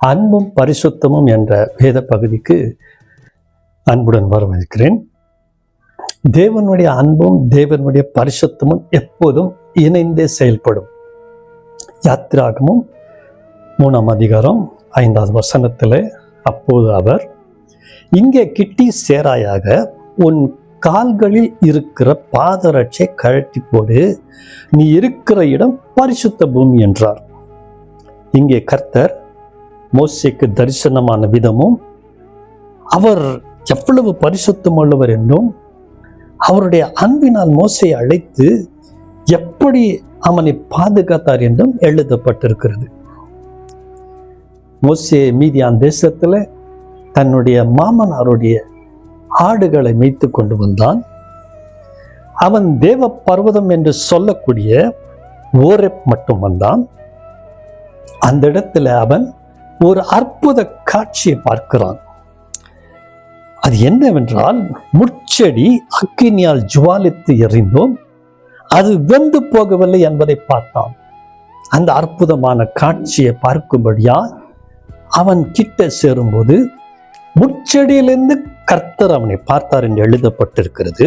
அன்பும் பரிசுத்தமும் என்ற வேத பகுதிக்கு அன்புடன் வரவேற்கிறேன் தேவனுடைய அன்பும் தேவனுடைய பரிசுத்தமும் எப்போதும் இணைந்தே செயல்படும். யாத்திராகமும் மூணாம் அதிகாரம் ஐந்தாவது வசனத்தில் அப்போது அவர் இங்கே கிட்டி சேராயாக உன் கால்களில் இருக்கிற பாதரட்சை கழட்டி போடு நீ இருக்கிற இடம் பரிசுத்த பூமி என்றார். இங்கே கர்த்தர் மோசிக்கு தரிசனமான விதமும் அவர் எவ்வளவு பரிசுத்தம் உள்ளவர் என்றும் அவருடைய அன்பினால் மோசையை அழைத்து எப்படி அவனை பாதுகாத்தார் என்றும் எழுதப்பட்டிருக்கிறது. மோசே மீதியான் தேசத்தில் தன்னுடைய மாமனாருடைய ஆடுகளை மேய்த்து கொண்டு வந்தான். அவன் தேவ பர்வதம் என்று சொல்லக்கூடிய ஓரப் மட்டும் வந்தான். அந்த இடத்துல அவன் ஒரு அற்புத காட்சியை பார்க்கிறான். அது என்னவென்றால் முச்செடி அக்கினியால் ஜுவாலித்து எறிந்தோம். அது வெந்து போகவில்லை என்பதை பார்த்தான். அந்த அற்புதமான காட்சியை பார்க்கும்படியா அவன் கிட்ட சேரும்போது முச்செடியிலிருந்து கர்த்தர் அவனை பார்த்தார் என்று எழுதப்பட்டிருக்கிறது.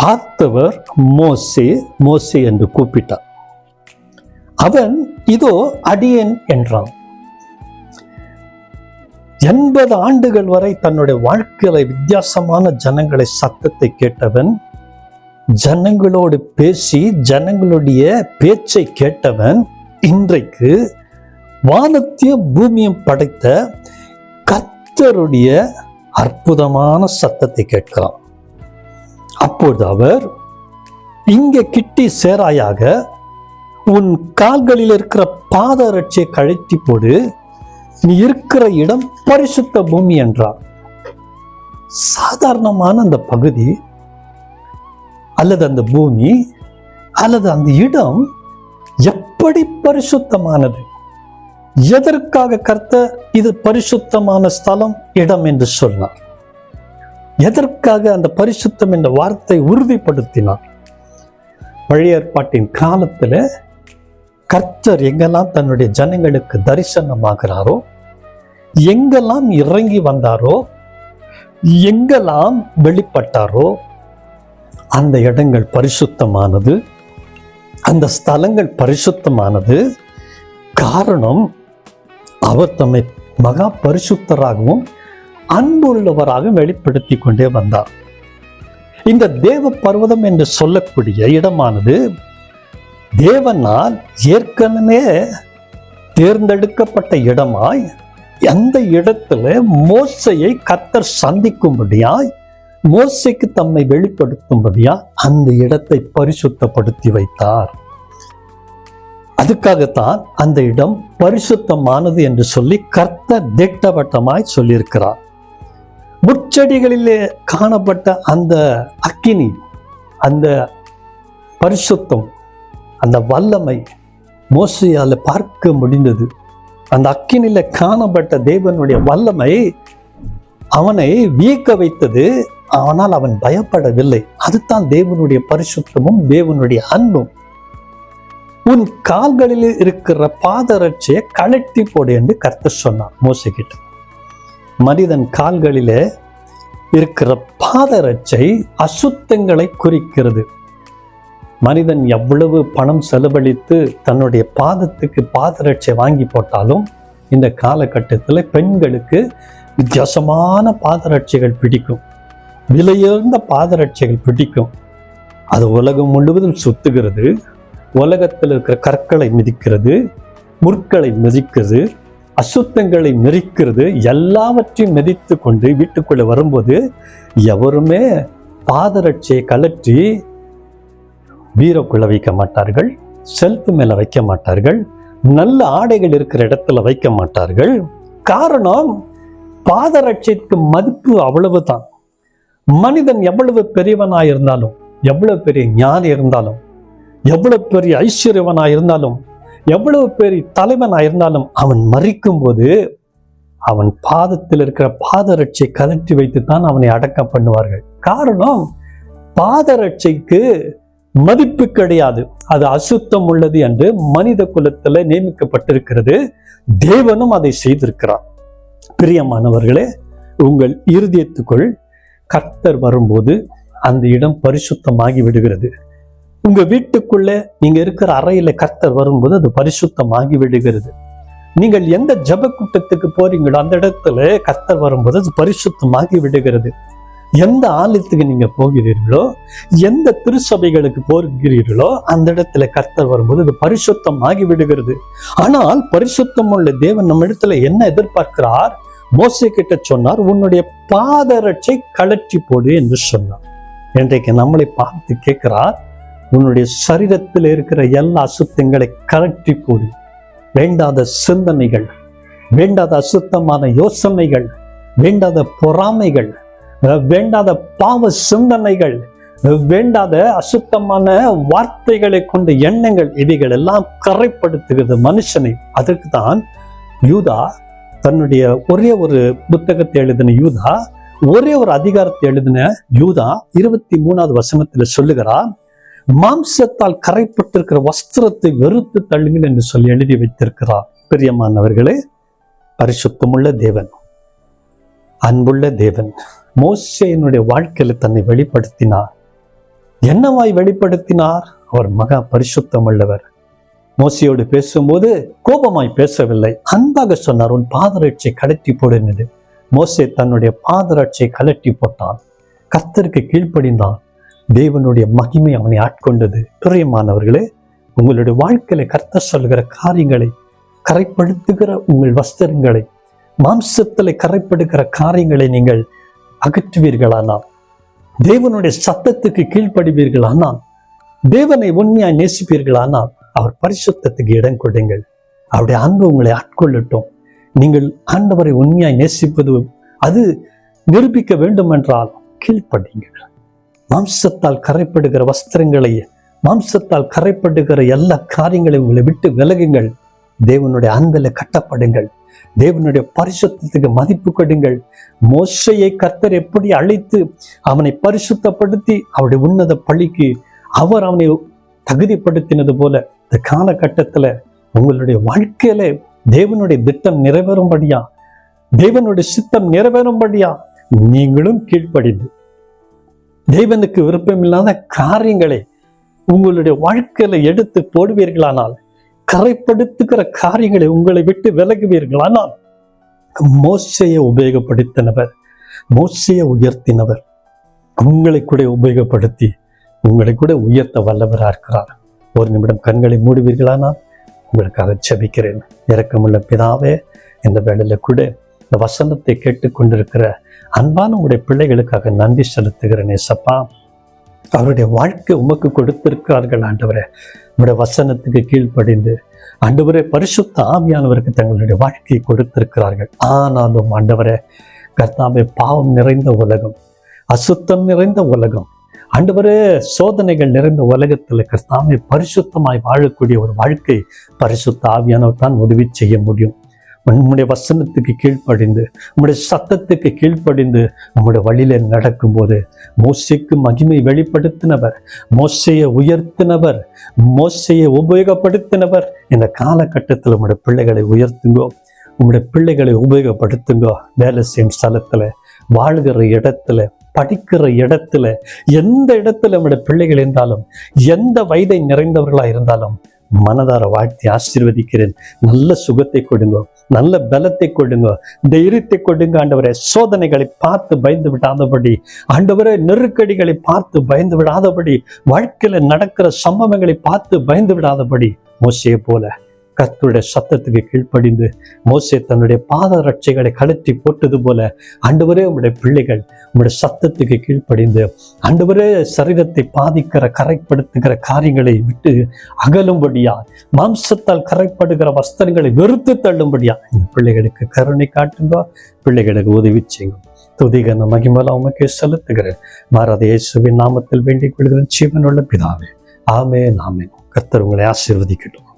பார்த்தவர் மோசே மோசே என்று கூப்பிட்டார். அவன் இதோ அடியேன் என்றான். எண்பது ஆண்டுகள் வரை தன்னுடைய வாழ்க்கையில வித்தியாசமான ஜனங்களை சத்தத்தை கேட்டவன் ஜனங்களோடு பேசி ஜனங்களுடைய பேச்சை கேட்டவன் இன்றைக்கு வானத்தையும் பூமியும் படைத்த கர்த்தருடைய அற்புதமான சத்தத்தை கேட்கிறான். அப்பொழுது அவர் இங்கே கிட்டி சேராயாக உன் கால்களில் இருக்கிற பாதரட்சியை கழட்டி போடு நீ இருக்கிற இடம் பரிசுத்த பூமி என்றார். சாதாரணமான அந்த பகுதி அல்லது அந்த பூமி அல்லது அந்த இடம் எப்படி பரிசுத்தமானது? எதற்காக கர்த்த இது பரிசுத்தமான ஸ்தலம் இடம் என்று சொன்னார். எதற்காக அந்த பரிசுத்தம் என்ற வார்த்தை உறுதிப்படுத்தினார்? பழைய ஏற்பாட்டின் காலத்துல கர்த்தர் எங்கெல்லாம் தன்னுடைய ஜனங்களுக்கு தரிசனமாகிறாரோ எங்கெல்லாம் இறங்கி வந்தாரோ எங்கெல்லாம் வெளிப்பட்டாரோ அந்த இடங்கள் பரிசுத்தமானது. அந்த ஸ்தலங்கள் பரிசுத்தமானது. காரணம் அவர் தம்மை மகா பரிசுத்தராகவும் அன்புள்ளவராகவும் வெளிப்படுத்தி கொண்டே வந்தார். இந்த தேவ பர்வதம் என்று சொல்லக்கூடிய இடமானது தேவனால் ஏற்கனவே தேர்ந்தெடுக்கப்பட்ட இடமாய் அந்த இடத்துல மோசையை கத்தர் சந்திக்கும்படியா மோசைக்கு தம்மை வெளிப்படுத்தும்படியா அந்த இடத்தை பரிசுத்தப்படுத்தி வைத்தார். அதுக்காகத்தான் அந்த இடம் பரிசுத்தமானது என்று சொல்லி கர்த்தர் திட்டவட்டமாய் சொல்லியிருக்கிறார். முச்செடிகளிலே காணப்பட்ட அந்த அக்கினி அந்த பரிசுத்தம் அந்த வல்லமை மோசையால் பார்க்க முடிந்தது. அந்த அக்கினில காணப்பட்ட தேவனுடைய வல்லமை அவனை வியக்க வைத்தது. ஆனால் அவன் பயப்படவில்லை. அதுதான் தேவனுடைய பரிசுத்தமும் தேவனுடைய அன்பும். உன் கால்களில் இருக்கிற பாதரட்சியை கழட்டி போடு என்று கருத்து சொன்னான் மோசிக்கிட்ட. மனிதன் கால்களிலே இருக்கிற பாதரட்சை அசுத்தங்களை குறிக்கிறது. மனிதன் எவ்வளவு பணம் செலவழித்து தன்னுடைய பாதத்துக்கு பாதரட்சை வாங்கி போட்டாலும் இந்த காலகட்டத்தில் பெண்களுக்கு வித்தியாசமான பாதரட்சைகள் பிடிக்கும். விலையுயர்ந்த பாதரட்சைகள் பிடிக்கும். அது உலகம் முழுவதும் சுத்துகிறது. உலகத்தில் இருக்கிற கற்களை மிதிக்கிறது. முற்களை மிதிக்கிறது. அசுத்தங்களை மிதிக்கிறது எல்லாவற்றையும் மிதித்து கொண்டு வீட்டுக்குள்ளே வரும்போது எவருமே பாதரட்சையை கலற்றி வீரக்குள்ள வைக்க மாட்டார்கள் செல்ஃபு மேல வைக்க மாட்டார்கள் நல்ல ஆடைகள் இருக்கிற இடத்துல வைக்க மாட்டார்கள். காரணம் பாதரட்சைக்கு மதிப்பு அவ்வளவுதான். மனிதன் எவ்வளவு பெரியவனாக இருந்தாலும் எவ்வளவு பெரிய ஞானி இருந்தாலும் எவ்வளவு பெரிய ஐஸ்வர்யவனாக இருந்தாலும் எவ்வளவு பெரிய தலைவனாக இருந்தாலும் அவன் மறிக்கும் போது அவன் பாதத்தில் இருக்கிற பாதரட்சை கலற்றி வைத்துத்தான் அவனை அடக்கம் பண்ணுவார்கள். காரணம் பாதரட்சைக்கு மதிப்பு கிடையாது. அது அசுத்தம் உள்ளது என்று மனித குலத்துல நியமிக்கப்பட்டிருக்கிறது. தேவனும் அதை செய்திருக்கிறார். பிரியமானவர்களே உங்கள் இருதயத்துக்குள் கர்த்தர் வரும்போது அந்த இடம் பரிசுத்தமாகி விடுகிறது. உங்க வீட்டுக்குள்ள நீங்க இருக்கிற அறையில கர்த்தர் வரும்போது அது பரிசுத்தமாகி விடுகிறது. நீங்கள் எந்த ஜப கூட்டத்துக்கு போறீங்களோ அந்த இடத்துல கர்த்தர் வரும்போது அது பரிசுத்தமாகி விடுகிறது. எந்த ஆலயத்துக்கு நீங்க போகிறீர்களோ எந்த திருச்சபைகளுக்கு போகிறீர்களோ அந்த இடத்துல கர்த்தர் வரும்போது அது பரிசுத்தம் விடுகிறது. ஆனால் பரிசுத்தம் உள்ள தேவன் நம்ம இடத்துல என்ன எதிர்பார்க்கிறார்? மோசை கிட்ட சொன்னார் உன்னுடைய பாதரட்சை கழற்றி போடு என்று சொன்னார். இன்றைக்கு நம்மளை பார்த்து கேட்கிறார் உன்னுடைய சரீரத்தில் இருக்கிற எல்லா அசுத்தங்களை கழற்றி போடு. வேண்டாத சிந்தனைகள் வேண்டாத அசுத்தமான யோசனைகள் வேண்டாத பொறாமைகள் வேண்டாத பாவ சிந்தனைகள் வேண்டாத அசுத்தமான வார்த்தைகளை கொண்ட எண்ணங்கள் இவைகள் எல்லாம் கரைப்படுத்துகிறது மனுஷனை. அதற்கு தான் யூதா தன்னுடைய ஒரே ஒரு புத்தகத்தை எழுதின யூதா ஒரே ஒரு அதிகாரத்தை எழுதின யூதா இருபத்தி மூணாவது வசனத்துல சொல்லுகிறார் மாம்சத்தால் கரைப்பட்டிருக்கிற வஸ்திரத்தை வெறுத்து தள்ளுங்கள் என்று சொல்லி எழுதி வைத்திருக்கிறார் பிரியமானவர்களே பரிசுத்தமுள்ள தேவன் அன்புள்ள தேவன் மோசேயினுடைய வாழ்க்கையில தன்னை வெளிப்படுத்தினார். என்னவாய் வெளிப்படுத்தினார்? அவர் மகா பரிசுத்தம் உள்ளவர். மோசையோடு பேசும்போது கோபமாய் பேசவில்லை. அன்பாக சொன்னார் உன் பாதரட்சை கலட்டி போடுனது மோசே தன்னுடைய பாதரட்சை கலட்டி போட்டான். கர்த்தருக்கு கீழ்ப்படிந்தான். தேவனுடைய மகிமை அவனை ஆட்கொண்டது. பிரியமானவர்களே உங்களுடைய வாழ்க்கையில கர்த்தர் சொல்கிற காரியங்களை கரைப்படுத்துகிற உங்கள் வஸ்திரங்களை மாம்சத்தில் கரைப்படுகிற காரியங்களை நீங்கள் அகற்றுவீர்களானால். தேவனுடைய சத்தத்துக்கு கீழ்ப்படுவீர்களானால். தேவனை உண்மையாய் நேசிப்பீர்களானால் அவர் பரிசுத்தத்துக்கு இடம் கொடுங்கள். அவருடைய அன்பு உங்களை ஆட்கொள்ளட்டும். நீங்கள் ஆண்டவரை உண்மையாய் நேசிப்பது அது நிரூபிக்க வேண்டும் என்றால் கீழ்ப்படுங்கள் மாம்சத்தால் கரைப்படுகிற வஸ்திரங்களை மாம்சத்தால் கரைப்படுகிற எல்லா காரியங்களையும் உங்களை விட்டு விலகுங்கள். தேவனுடைய அன்பில் கட்டப்படுங்கள். தேவனுடைய பரிசுத்தத்துக்கு மதிப்பு கொடுங்கள். மோசையை கர்த்தர் எப்படி அழைத்து அவனை பரிசுத்தப்படுத்தி அவருடைய உன்னத பழிக்கு அவர் அவனை தகுதிப்படுத்தினது போல இந்த காலகட்டத்தில் உங்களுடைய வாழ்க்கையில தேவனுடைய திட்டம் நிறைவேறும்படியா? தேவனுடைய சித்தம் நிறைவேறும்படியா? நீங்களும் கீழ்ப்படிந்து. தேவனுக்கு விருப்பமில்லாத காரியங்களை உங்களுடைய வாழ்க்கையில எடுத்து போடுவீர்களானால் கரைப்படுத்துகிற காரியங்களை உங்களை விட்டு விலகுவீர்களானால் மோசையை உபயோகப்படுத்தினவர் மோசையை உயர்த்தினவர் உங்களை கூட உபயோகப்படுத்தி உங்களை கூட உயர்த்த வல்லவராக இருக்கிறார். ஒரு நிமிடம் கண்களை மூடுவீர்களானால் உங்களுக்காக ஜெபிக்கிறேன். இரக்கமுள்ள பிதாவே இந்த வேலையில் கூட இந்த வசனத்தை கேட்டுக்கொண்டிருக்கிற அன்பான உங்களுடைய பிள்ளைகளுக்காக நன்றி செலுத்துகிறேன். ஏசப்பா அவருடைய வாழ்க்கை உமக்கு கொடுத்திருக்கிறார்கள் ஆண்டவரே. உங்களுடைய வசனத்துக்கு கீழ்ப்படிந்து ஆண்டவரே பரிசுத்த ஆவியானவருக்கு தங்களுடைய வாழ்க்கையை கொடுத்திருக்கிறார்கள். ஆனாலும் ஆண்டவரே கர்த்தாவே பாவம் நிறைந்த உலகம் அசுத்தம் நிறைந்த உலகம் ஆண்டவரே சோதனைகள் நிறைந்த உலகத்தில் கர்த்தாவே பரிசுத்தமாய் வாழக்கூடிய ஒரு வாழ்க்கை பரிசுத்த ஆவியானவர் தான் உதவி செய்ய முடியும். உம்முடைய வசனத்துக்கு கீழ்ப்படிந்து உம்முடைய சத்தத்துக்கு கீழ்ப்படிந்து உம்முடைய வழியில நடக்கும்போது மோசைக்கு மகிமை வெளிப்படுத்தினவர் மோசையை உயர்த்தினவர் மோசையை உபயோகப்படுத்தினவர். இந்த காலகட்டத்தில் உம்முடைய பிள்ளைகளை உயர்த்துங்கோ உம்முடைய பிள்ளைகளை உபயோகப்படுத்துங்கோ. வேலை செய்யும் ஸ்தலத்தில் வாழ்கிற இடத்துல படிக்கிற இடத்துல எந்த இடத்துல நம்முடைய பிள்ளைகள் இருந்தாலும் எந்த வயதை நிறைந்தவர்களா இருந்தாலும் மனதார வாழ்த்தி ஆசீர்வதிக்கிறேன். நல்ல சுகத்தை கொடுங்க. நல்ல பலத்தை கொடுங்க. தைரியத்தை கொடுங்க ஆண்டவரே. சோதனைகளை பார்த்து பயந்து விடாதபடி ஆண்டவரே நெருக்கடிகளை பார்த்து பயந்து விடாதபடி வாழ்க்கையில நடக்கிற சம்பவங்களை பார்த்து பயந்து விடாதபடி மோசையை போல கத்துடைய சத்தத்துக்கு கீழ்ப்படிந்து மோசே தன்னுடைய பாத ரட்சைகளை கழுத்தி போட்டது போல அண்டுவரே உங்களுடைய பிள்ளைகள் உங்களுடைய சத்தத்துக்கு கீழ்ப்படிந்து அண்டுவரே சரீரத்தை பாதிக்கிற கரைப்படுத்துகிற காரியங்களை விட்டு அகலும்படியா மாம்சத்தால் கரைப்படுகிற வஸ்திரங்களை வெறுத்து தள்ளும்படியா இந்த பிள்ளைகளுக்கு கருணை காட்டுங்க பிள்ளைகளுக்கு உதவி செய்யுங்க. துதிகன மகிமலா உமக்கு செலுத்துகிறேன். மாறாத இயேசுவின் நாமத்தில் வேண்டிக் கொள்கிறேன். ஜீவனுள்ள பிதாவே. ஆமே நாமே கத்தர் உங்களை ஆசீர்வதிக்கட்டும்.